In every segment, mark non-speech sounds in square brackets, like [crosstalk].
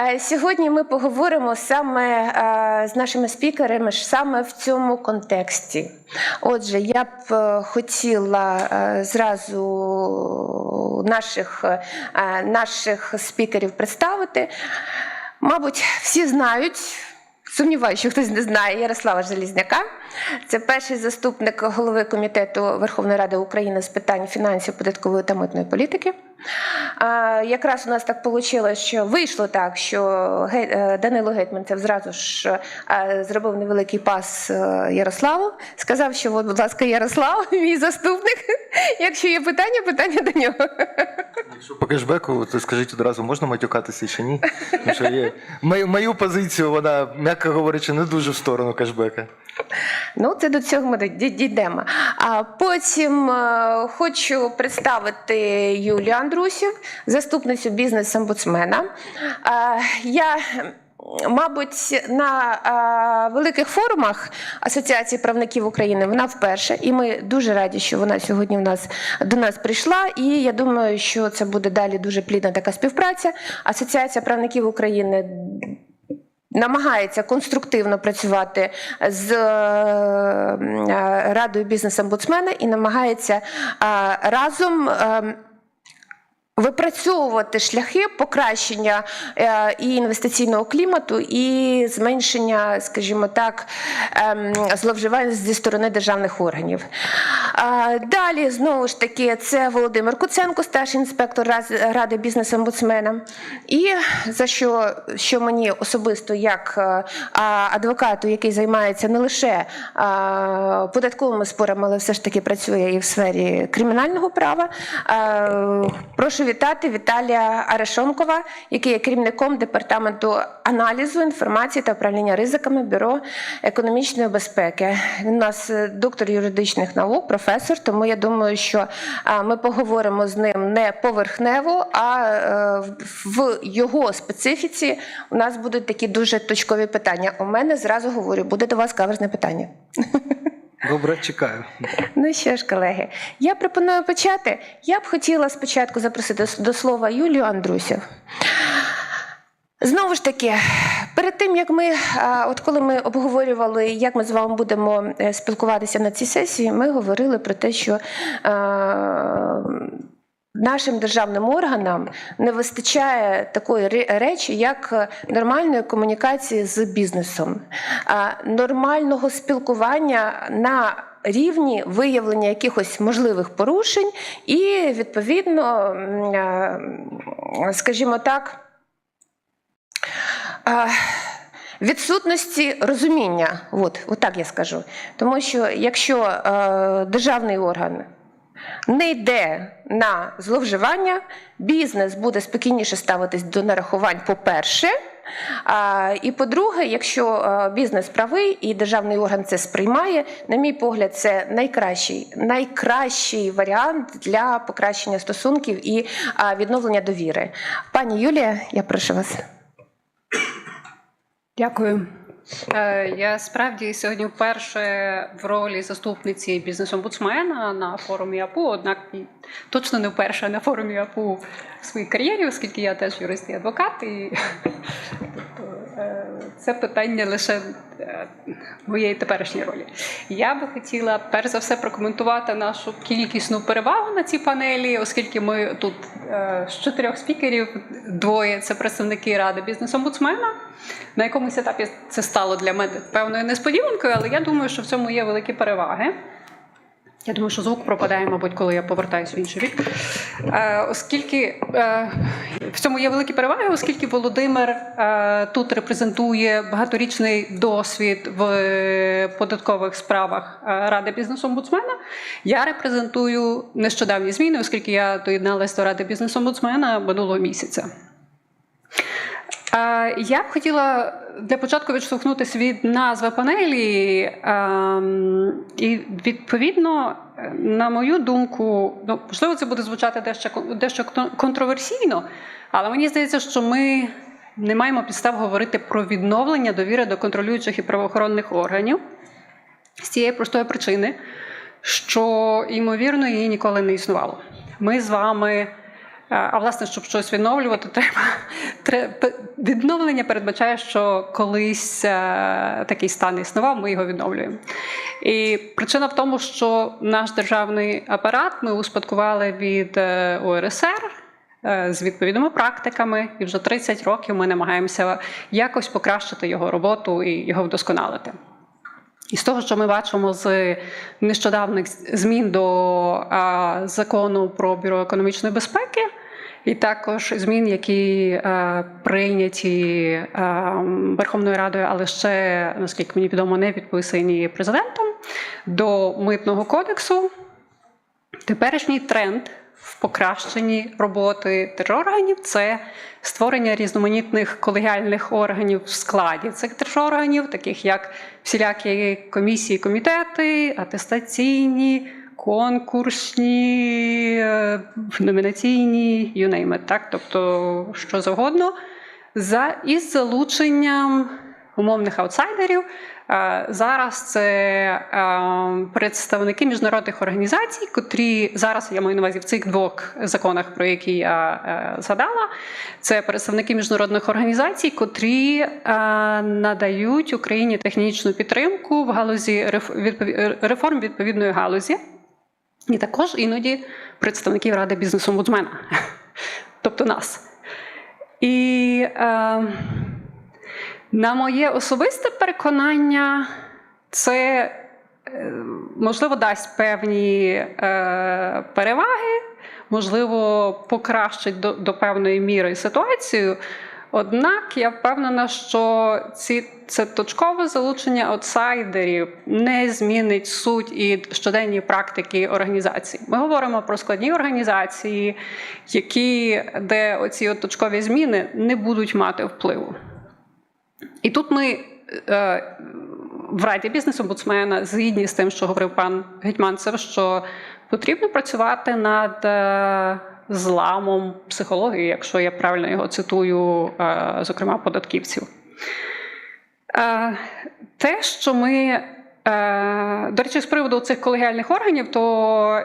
Е, Сьогодні ми поговоримо саме е, з нашими спікерами саме в цьому контексті. Отже, я б е, хотіла зразу наших, наших спікерів представити. Мабуть, всі знають. Сумніваюся, що хтось не знає Ярослава Желізняка. Це перший заступник голови комітету Верховної Ради України з питань фінансів, податкової та митної політики. А, якраз у нас так вийшло, що вийшло так, що е, Данило Гетманцев зразу ж е, зробив невеликий пас е, Ярославу. Сказав, що, от, будь ласка, Ярослав, [laughs] мій заступник. Якщо є питання, питання до нього. Якщо по кешбеку, то скажіть одразу, можна матюкатися чи ні? Тому що є... Мою, мою позицію, вона, м'яко говорячи, не дуже в сторону кешбека. Ну, це до цього ми дійдемо. А потім хочу представити Юлію Андрусів, заступницю бізнес-омбудсмена. Я, мабуть, на великих форумах Асоціації правників України вона вперше, і ми дуже раді, що вона сьогодні в нас до нас прийшла. І я думаю, що це буде далі дуже плідна така співпраця. Асоціація правників України намагається конструктивно працювати з е, е, радою бізнес-омбудсмена і намагається е, разом. Випрацьовувати шляхи покращення е, і інвестиційного клімату, і зменшення, скажімо так, ем, зловживань зі сторони державних органів. Е, Далі знову ж таки це Володимир Куценко, старший інспектор ради бізнес-омбудсмена. І за що, що мені особисто, як е, адвокату, який займається не лише податковими спорами, але все ж таки працює і в сфері кримінального права. Прошу вітати Віталія Арешонкова, який є керівником департаменту аналізу інформації та управління ризиками Бюро економічної безпеки. Він у нас е, доктор юридичних наук, професор. Тому я думаю, що ми поговоримо з ним не поверхнево, а е, в- в його специфіці у нас будуть такі дуже точкові питання. У мене зразу говорю, буде до вас каверзне питання. [laughs] Добре, чекаю. Ну що ж, колеги, я пропоную почати. Я б хотіла спочатку запросити до слова Юлію Андрусів. Знову ж таки, перед тим як ми, от коли ми обговорювали, як ми з вами будемо е, спілкуватися на цій сесії, ми говорили про те, що нашим державним органам не вистачає такої речі, як нормальної комунікації з бізнесом, нормального спілкування на рівні виявлення якихось можливих порушень і, відповідно, е, скажімо так. Відсутності розуміння, от, от так я скажу. Тому що якщо е, державний орган не йде на зловживання, бізнес буде спокійніше ставитись до нарахувань, по-перше. І по-друге, якщо бізнес правий і державний орган це сприймає, на мій погляд, це найкращий, найкращий варіант для покращення стосунків і відновлення довіри. Пані Юлія, я прошу вас. Дякую. Е, Я справді сьогодні вперше в ролі заступниці бізнес-омбудсмена на форумі АПУ, однак точно не вперше на форумі АПУ в своїй кар'єрі, оскільки я теж юрист і адвокат, і це питання лише е, моєї теперішньої ролі. Я би хотіла перш за все прокоментувати нашу кількісну перевагу на цій панелі, оскільки ми тут е, з чотирьох спікерів двоє це представники ради бізнес-омбудсмена. На якомусь етапі це стало для мене певною несподіванкою, але я думаю, що в цьому є великі переваги. Я думаю, що звук пропадає, мабуть, коли я повертаюся в інший бік. Е, оскільки е, в цьому є великі переваги, оскільки Володимир е, тут репрезентує багаторічний досвід в е, податкових справах е, Ради бізнес-омбудсмена. Я репрезентую нещодавні зміни, оскільки я доєдналася до Ради бізнес-омбудсмена минулого місяця. Е, Я б хотіла для початку відштовхнутися від назви панелі, ем, і відповідно, на мою думку, ну можливо, це буде звучати дещо дещо контроверсійно, але мені здається, що ми не маємо підстав говорити про відновлення довіри до контролюючих і правоохоронних органів з цієї простої причини, що ймовірно її ніколи не існувало. Ми з вами А власне, щоб щось відновлювати, [laughs] треба, треба відновлення передбачає, що колись е, такий стан існував, ми його відновлюємо. І причина в тому, що наш державний апарат ми успадкували від е, УРСР. е, З відповідними практиками, і вже 30 років ми намагаємося якось покращити його роботу і його вдосконалити. І з того, що ми бачимо з нещодавних змін до закону про бюро економічної безпеки, і також змін, які а, прийняті а, Верховною Радою, але ще, наскільки мені відомо, не підписані президентом до митного кодексу. Теперішній тренд в покращенні роботи держорганів це створення різноманітних колегіальних органів в складі цих держорганів, таких як всілякі комісії, комітети, атестаційні, конкурсні, е, номінаційні, you name it, так, тобто що завгодно, за із залученням умовних аутсайдерів. Е, Зараз це е, представники міжнародних організацій, котрі зараз я маю на увазі в цих двох законах, про які я згадала. Це представники міжнародних організацій, котрі надають Україні технічну підтримку в галузі реформ відповідної галузі, і також іноді представників ради бізнесу-омбудсмена, [laughs] тобто нас. І е, на моє особисте переконання, це е, можливо дасть певні е, переваги, можливо, покращить до, до певної міри ситуацію. Однак я впевнена, що ці, це точкове залучення аутсайдерів не змінить суть і щоденні практики організацій. Ми говоримо про складні організації, які, де оці от точкові зміни не будуть мати впливу. І тут ми е, в Раді бізнес-омбудсмена згідні з тим, що говорив пан Гетьманцев, що потрібно працювати над е, зламом психології, якщо я правильно його цитую, е, зокрема податківців. Е, те, що ми. е, До речі, з приводу цих колегіальних органів, то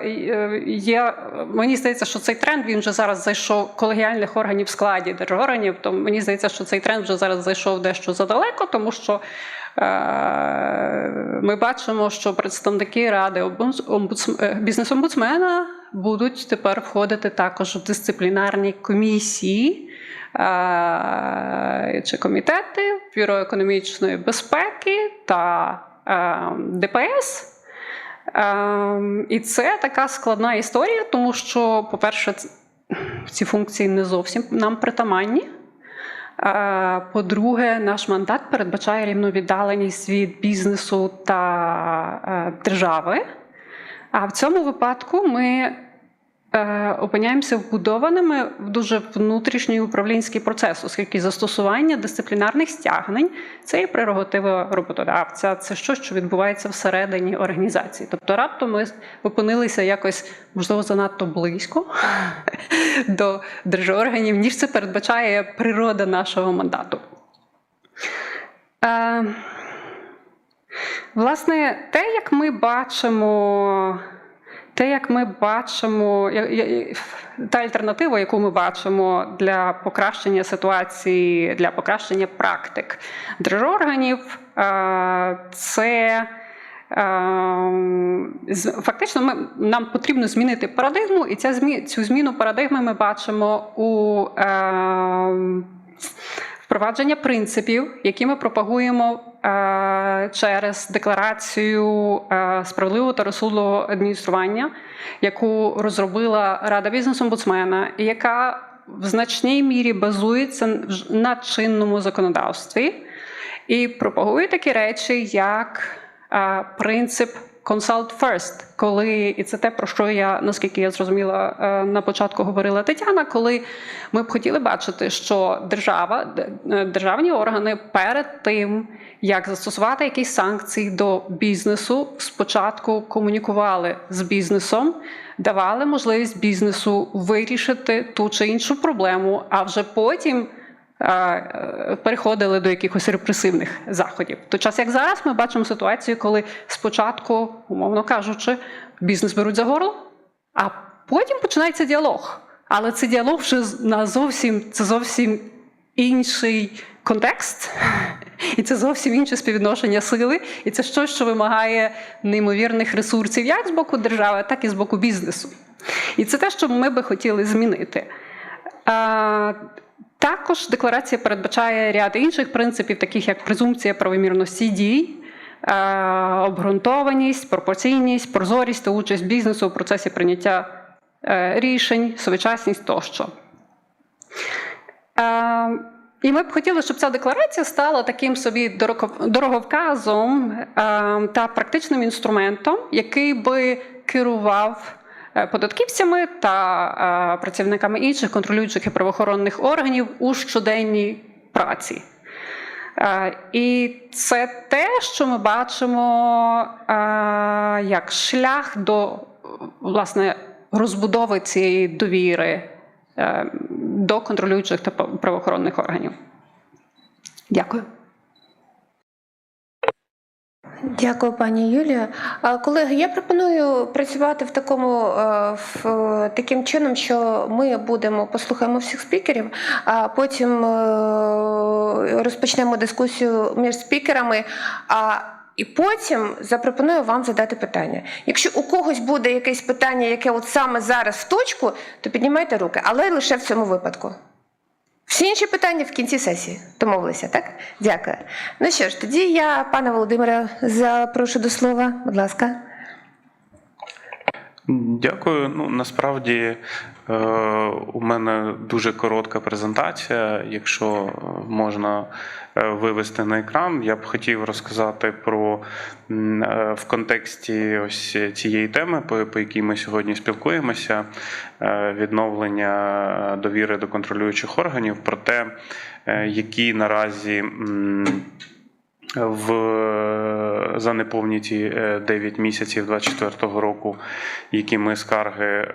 є, мені здається, що цей тренд він вже зараз зайшов колегіальних органів в складі держорганів. То мені здається, що цей тренд вже зараз зайшов дещо задалеко, тому що ми бачимо, що представники ради омбудс- омбудс- бізнес-омбудсмена будуть тепер входити також в дисциплінарні комісії е, чи комітети Бюро економічної безпеки та е, ДПС. Е, І це така складна історія, тому що, по-перше, ці функції не зовсім нам притаманні. По-друге, наш мандат передбачає рівну віддаленість від бізнесу та держави. А в цьому випадку ми е, опиняємося вбудованими в дуже внутрішній управлінський процес, оскільки застосування дисциплінарних стягнень це є прерогатива роботодавця, це щось, що відбувається всередині організації. Тобто раптом ми опинилися якось, можливо, занадто близько [laughs] до держорганів, ніж це передбачає природа нашого мандату. Е, Власне, те, як ми бачимо, те, як ми бачимо, та альтернатива, яку ми бачимо для покращення ситуації, для покращення практик держорганів, е, це. Ем, Фактично, ми, нам потрібно змінити парадигму, і ця цю зміну парадигми ми бачимо у ем, впровадження принципів, які ми пропагуємо е, через декларацію е, справедливого та розсудливого адміністрування, яку розробила Рада бізнес-омбудсмена, яка в значній мірі базується на чинному законодавстві і пропагує такі речі, як е, принцип consult first, коли і це те, про що я, наскільки я зрозуміла, е, на початку говорила Тетяна, коли ми б хотіли бачити, що держава, е, державні органи перед тим, як застосувати якісь санкції до бізнесу, спочатку комунікували з бізнесом, давали можливість бізнесу вирішити ту чи іншу проблему, а вже потім переходили до якихось репресивних заходів. В той час, як зараз, ми бачимо ситуацію, коли спочатку, умовно кажучи, бізнес беруть за горло, а потім починається діалог. Але це діалог вже на зовсім це зовсім інший контекст, і це зовсім інше співвідношення сили. І це щось, що вимагає неймовірних ресурсів як з боку держави, так і з боку бізнесу. І це те, що ми би хотіли змінити. Також декларація передбачає ряд інших принципів, таких як презумпція правомірності дій, е, обґрунтованість, пропорційність, прозорість та участь бізнесу у процесі прийняття е, рішень, совічасність тощо. Е, І ми б хотіли, щоб ця декларація стала таким собі дороговказом та практичним інструментом, який би керував податківцями та е, працівниками інших контролюючих і правоохоронних органів у щоденній праці. Е, І це те, що ми бачимо е, як шлях до власне розбудови цієї довіри е, до контролюючих та правоохоронних органів. Дякую. Дякую, пані Юлія. Колеги, я пропоную працювати в такому е, в, таким чином, що ми будемо послухаємо всіх спікерів, а потім е, розпочнемо дискусію між спікерами. А і потім запропоную вам задати питання. Якщо у когось буде якесь питання, яке от саме зараз в точку, то піднімайте руки, але лише в цьому випадку. Всі інші питання в кінці сесії. Домовилися, так? Дякую. Ну що ж, тоді я пана Володимира запрошу до слова. Будь ласка. Дякую. Ну насправді у мене дуже коротка презентація. Якщо е, можна е, вивести на екран, я б хотів розказати про е, в контексті ось цієї теми, по, по якій ми сьогодні спілкуємося, е, відновлення довіри до контролюючих органів, про те, е, які наразі. в за неповні ті е, 9 місяців 2024 року, які ми скарги е,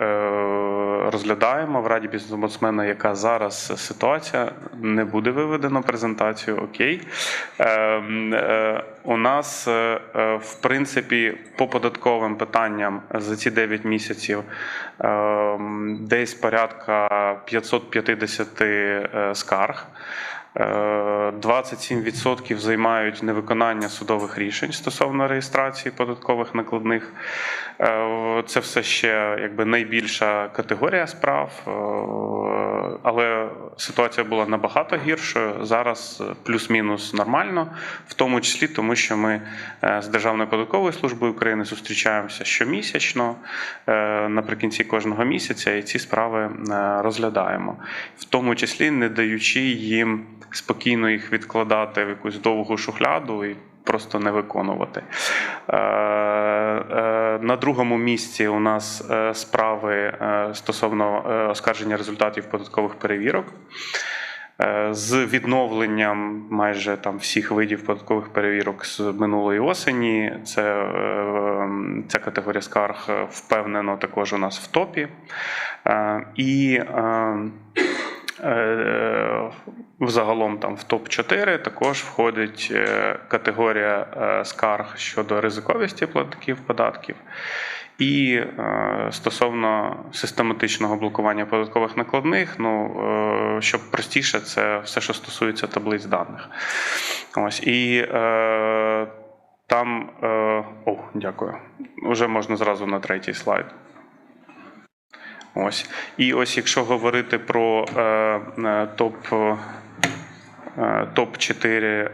розглядаємо в Раді бізнес-омбудсмена, яка зараз ситуація, не буде виведено презентацію. Окей. Е, м, е, У нас, е, е, в принципі, по податковим питанням за ці 9 місяців е, десь порядка 550 е, скарг. Е, 27% займають невиконання судових рішень стосовно реєстрації податкових накладних. Е, Це все ще якби найбільша категорія справ, е, але ситуація була набагато гіршою. Зараз е, плюс-мінус нормально, в тому числі тому, що ми е, з Державною податковою службою України зустрічаємося щомісячно е, наприкінці кожного місяця, і ці справи е, розглядаємо, в тому числі не даючи їм спокійно їх відкладати в якусь довгу шухляду і просто не виконувати. Е, е, На другому місці у нас е, справи стосовно оскарження результатів податкових перевірок. З відновленням майже там всіх видів податкових перевірок з минулої осені. Це е, ця категорія скарг впевнено також у нас в топі. І е, Е, Взагалом там в топ-4 також входить е, категорія е, скарг щодо ризиковості платників податків. І е, стосовно систематичного блокування податкових накладних, ну е, щоб простіше, це все, що стосується таблиць даних. Ось і е, там е, о, дякую. Уже можна зразу на третій слайд. Ось. І ось якщо говорити про е, е, топ. е, Топ-4 е,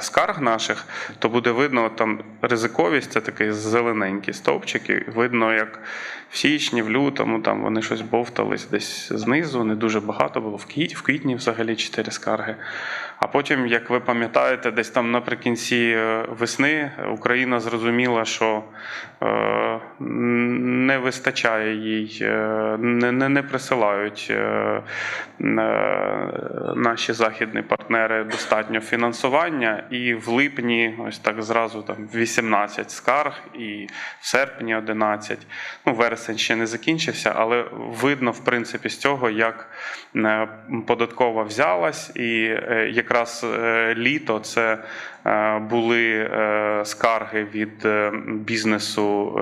скарг наших, то буде видно там ризиковість, це такий зелененький стовпчик. і Видно, як в січні, в лютому там вони щось бовтались десь знизу, не дуже багато було. В квітні, в квітні взагалі 4 скарги. А потім, як ви пам'ятаєте, десь там наприкінці е, весни Україна зрозуміла, що е, не вистачає їй, е, не, не, не присилають наші західні партнери достатньо фінансування. І в липні, ось так зразу там 18 скарг, і в серпні 11. Ну, вересень ще не закінчився, але видно, в принципі, з цього, як е, податкова взялась, і е, якраз е, літо це були скарги від бізнесу,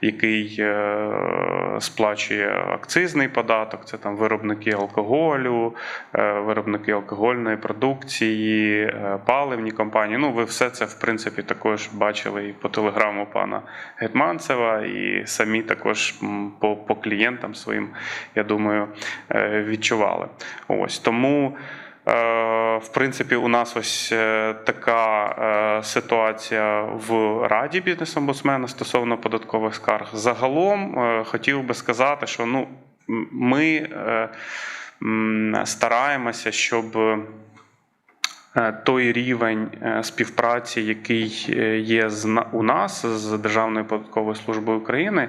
який сплачує акцизний податок, це там виробники алкоголю, е, виробники алкогольної продукції, е, паливні компанії. Ну, ви все це, в принципі, також бачили і по телеграму пана Гетманцева, і самі також по, по клієнтам своїм, я думаю, е, відчували. Ось тому. Е, В принципі, у нас ось е, така е, ситуація в Раді бізнес-омбудсмена стосовно податкових скарг. Загалом хотів би сказати, що ну, ми стараємося, щоб той рівень співпраці, який є у нас з Державною податковою службою України.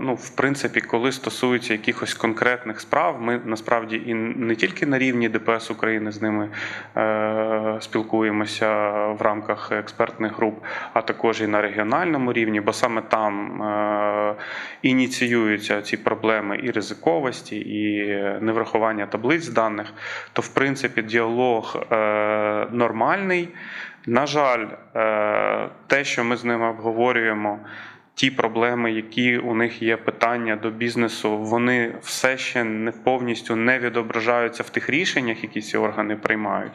Ну, в принципі, коли стосується якихось конкретних справ, ми насправді і не тільки на рівні ДПС України з ними е, спілкуємося в рамках експертних груп, а також і на регіональному рівні, бо саме там е, ініціюються ці проблеми і ризиковості, і неврахування таблиць даних, то в принципі діалог е, нормальний. На жаль, е, те, що ми з ними обговорюємо, ті проблеми, які у них є питання до бізнесу, вони все ще не повністю не відображаються в тих рішеннях, які ці органи приймають.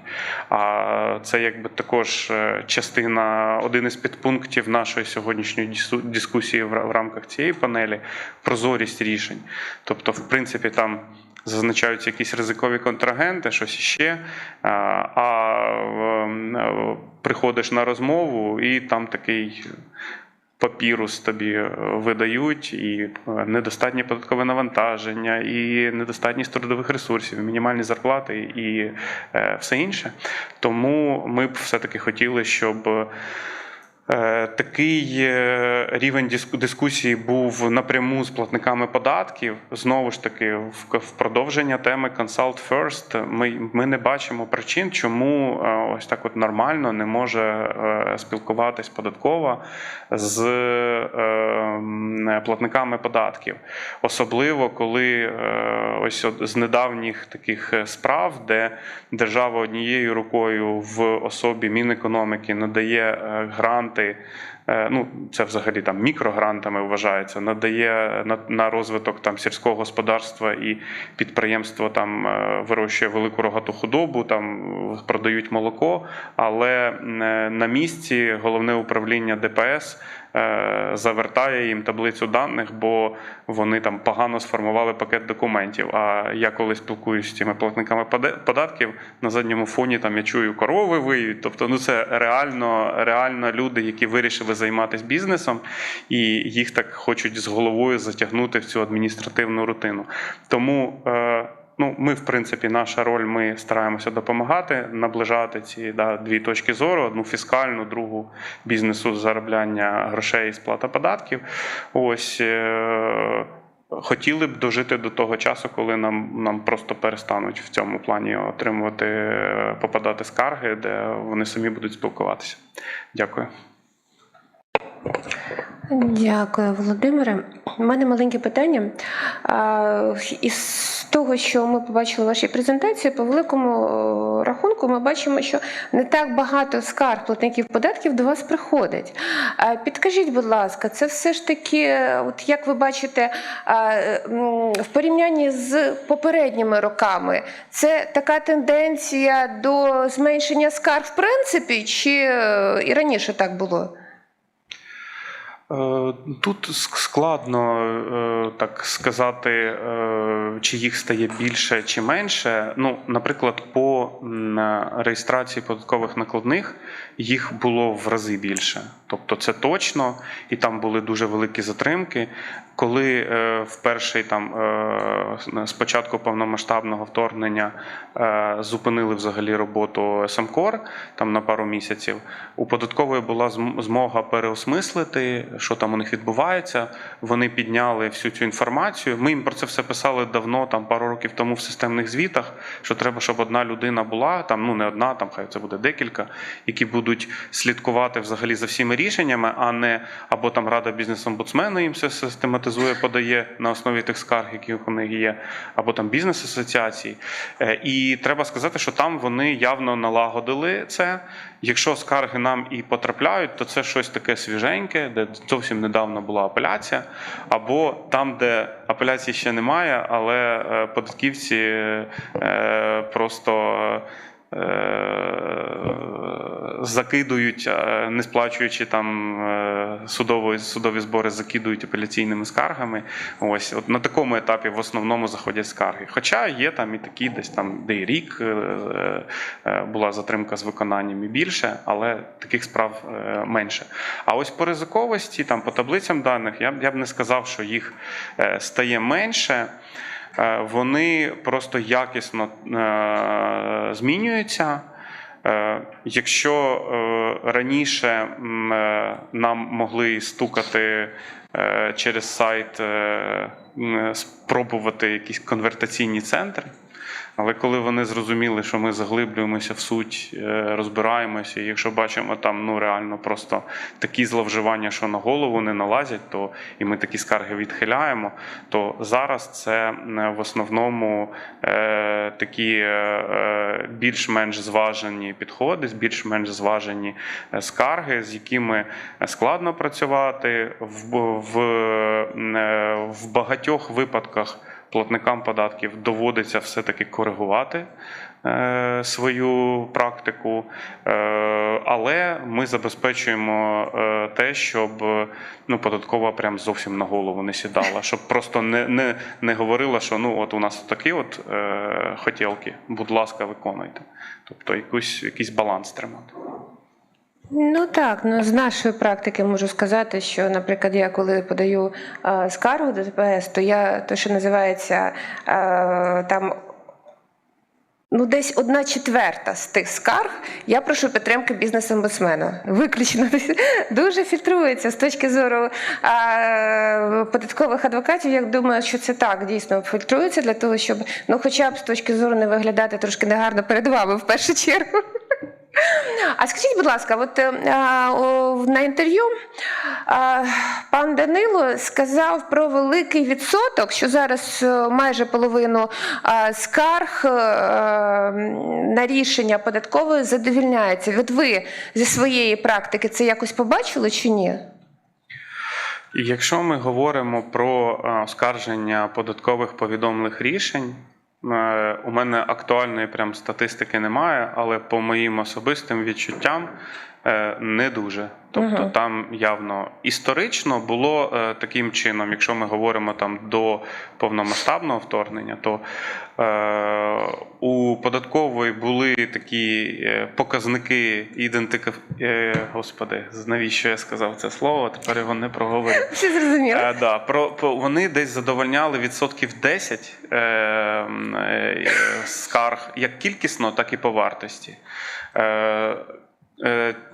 А це якби також е, частина, один із підпунктів нашої сьогоднішньої дискусії в рамках цієї панелі прозорість рішень. Тобто, в принципі, там. Зазначаються якісь ризикові контрагенти, щось іще. А, а е, приходиш на розмову, і там такий папірус тобі е, видають, і е, недостатнє податкове навантаження, і недостатність трудових ресурсів, мінімальні зарплати і е, все інше. Тому ми б все-таки хотіли, щоб. Е, Такий е, рівень дискусії був напряму з платниками податків. Знову ж таки, в продовження теми Consult First ми, ми не бачимо причин, чому е, ось так от нормально не може спілкуватись податкова з платниками податків. Особливо коли ось з недавніх таких справ, де держава однією рукою в особі Мінекономіки надає е, гранти. е, Ну, це взагалі там мікрогрантами вважається, надає на, на розвиток там сільського господарства і підприємство там е, вирощує велику рогату худобу, там е, продають молоко. Але на місці головне управління ДПС завертає їм таблицю даних, бо вони там погано сформували пакет документів. А я коли спілкуюся з цими платниками податків, на задньому фоні там я чую корови виють. Тобто, ну це реально, реально люди, які вирішили займатися бізнесом, і їх так хочуть з головою затягнути в цю адміністративну рутину. Тому. Ну, ми, в принципі, наша роль, ми стараємося допомагати, наближати ці да, дві точки зору: одну фіскальну, другу бізнесу заробляння грошей і сплата податків. Ось е, хотіли б дожити до того часу, коли нам, нам просто перестануть в цьому плані отримувати, е, попадати скарги, де вони самі будуть спілкуватися. Дякую. Дякую, Володимире. У мене маленьке питання. Із того, що ми побачили в вашій презентації, по великому рахунку, ми бачимо, що не так багато скарг платників податків до вас приходить. Підкажіть, будь ласка, це все ж таки, от як ви бачите, в порівнянні з попередніми роками, це така тенденція до зменшення скарг в принципі, чи е, і раніше так було? Е, Тут складно е, так сказати, е, чи їх стає більше чи менше. Ну, наприклад, по реєстрації податкових накладних їх було в рази більше. Тобто це точно, і там були дуже великі затримки. Коли в перший там е, з початку повномасштабного вторгнення зупинили взагалі роботу СМКОР там на пару місяців, у податкової була змога переосмислити, що там у них відбувається. Вони підняли всю цю інформацію. Ми їм про це все писали давно, там пару років тому в системних звітах. Що треба, щоб одна людина була там, ну не одна, там хай це буде декілька, які будуть слідкувати взагалі за всіми рішеннями, а не або там рада бізнес-омбудсмена їм все систематизує, подає на основі тих скарг, які у них є, або там бізнес-асоціації. Е, І треба сказати, що там вони явно налагодили це. Якщо скарги нам і потрапляють, то це щось таке свіженьке, де зовсім недавно була апеляція, або там, де апеляції ще немає, але е, податківці е, просто. е, Закидують, не сплачуючи там е, судові, збори, закидують апеляційними скаргами. Ось от на такому етапі в основному заходять скарги. Хоча є там і такі, десь там, де і рік е, е, була затримка з виконанням і більше, але таких справ е, менше. А ось по ризиковості, там по таблицям даних, я б я б не сказав, що їх стає менше. Вони просто якісно змінюються. Е, Якщо е, раніше е, нам могли стукати через сайт, спробувати якісь конвертаційні центри, але коли вони зрозуміли, що ми заглиблюємося в суть, е, розбираємося, і якщо бачимо там ну реально просто такі зловживання, що на голову не налазять, то і ми такі скарги відхиляємо, то зараз це е, в основному е, такі е, е, більш-менш зважені підходи, більш-менш зважені скарги, з якими складно працювати. В, в, в багатьох випадках платникам податків доводиться все-таки коригувати е, свою практику, е, але ми забезпечуємо е, те, щоб ну, податкова прям зовсім на голову не сідала, [laughs] щоб просто не, не, не говорила, що ну от у нас такі от е, хотілки, будь ласка, виконуйте. Тобто якусь, якийсь баланс тримати. Ну так, ну з нашої практики можу сказати, що, наприклад, я коли подаю е, скаргу до ДПС, то я то, що називається е, там. Ну, десь одна четверта з тих скарг я прошу підтримки бізнес-омбудсмена. Виключно [laughs] дуже фільтрується з точки зору а, податкових адвокатів. Я думаю, що це так дійсно фільтрується для того, щоб ну, хоча б з точки зору не виглядати трошки негарно перед вами в першу чергу. А скажіть, будь ласка, от е, о, на інтерв'ю пан Данило сказав про великий відсоток, що зараз е, майже половину скарг е, на рішення податкової задовільняється. От ви зі своєї практики це якось побачили чи ні? Якщо ми говоримо про е, оскарження податкових повідомлених рішень, е, у мене актуальної прям статистики немає, але по моїм особистим відчуттям е, не дуже. Тобто Мгм. там явно історично було е, таким чином, якщо ми говоримо там до повномасштабного вторгнення, то е, у податкової були такі е, показники ідентифі... Е, господи, навіщо я сказав це слово? Тепер його не проговорю. [laughs] Всі зрозуміли? Е, да, про, про, вони десь задовольняли відсотків 10 е, е, скарг як кількісно, так і по вартості. Е, е,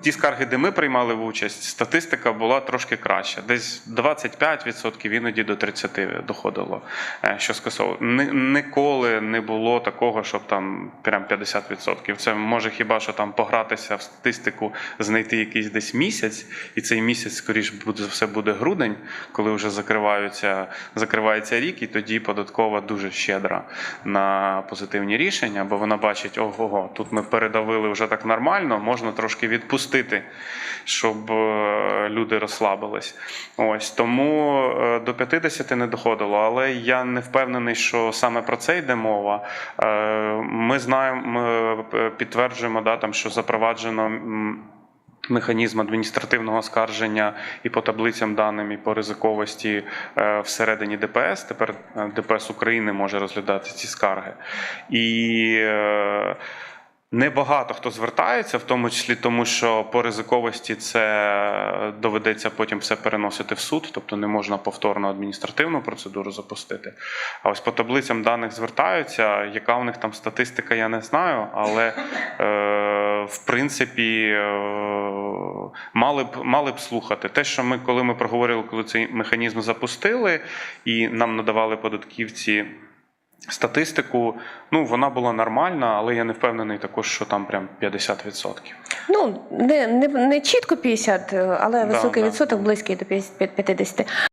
ті скарги, де ми приймали в участь, статистика була трошки краща. Десь 25%, іноді до 30% доходило, е, що скасовували. Ніколи не було такого, щоб там прям 50%. Це може хіба що там погратися в статистику, знайти якийсь десь місяць, і цей місяць, скоріш буде все, буде грудень, коли вже закриваються, закривається рік, і тоді податкова дуже щедра на позитивні рішення, бо вона бачить, ого, тут ми передавили вже так нормально, можна трошки відпустити, щоб е, люди розслабились. Ось тому е, до 50 не доходило, але я не впевнений, що саме про це йде мова. Е, Ми знаємо, ми підтверджуємо, да, там, що запроваджено. Механізм адміністративного оскарження і по таблицям даним, і по ризиковості всередині ДПС. Тепер ДПС України може розглядати ці скарги. І Небагато хто звертається, в тому числі тому, що по ризиковості це доведеться потім все переносити в суд, тобто не можна повторно адміністративну процедуру запустити. А ось по таблицям даних звертаються. Яка у них там статистика, я не знаю, але е, в принципі е, мали б мали б слухати те, що ми, коли ми проговорили, коли цей механізм запустили, і нам надавали податківці. Статистику, ну вона була нормальна, але я не впевнений також, що там прям 50%. Ну, не, не, не чітко 50, але високий да. відсоток, близький до 50, 50.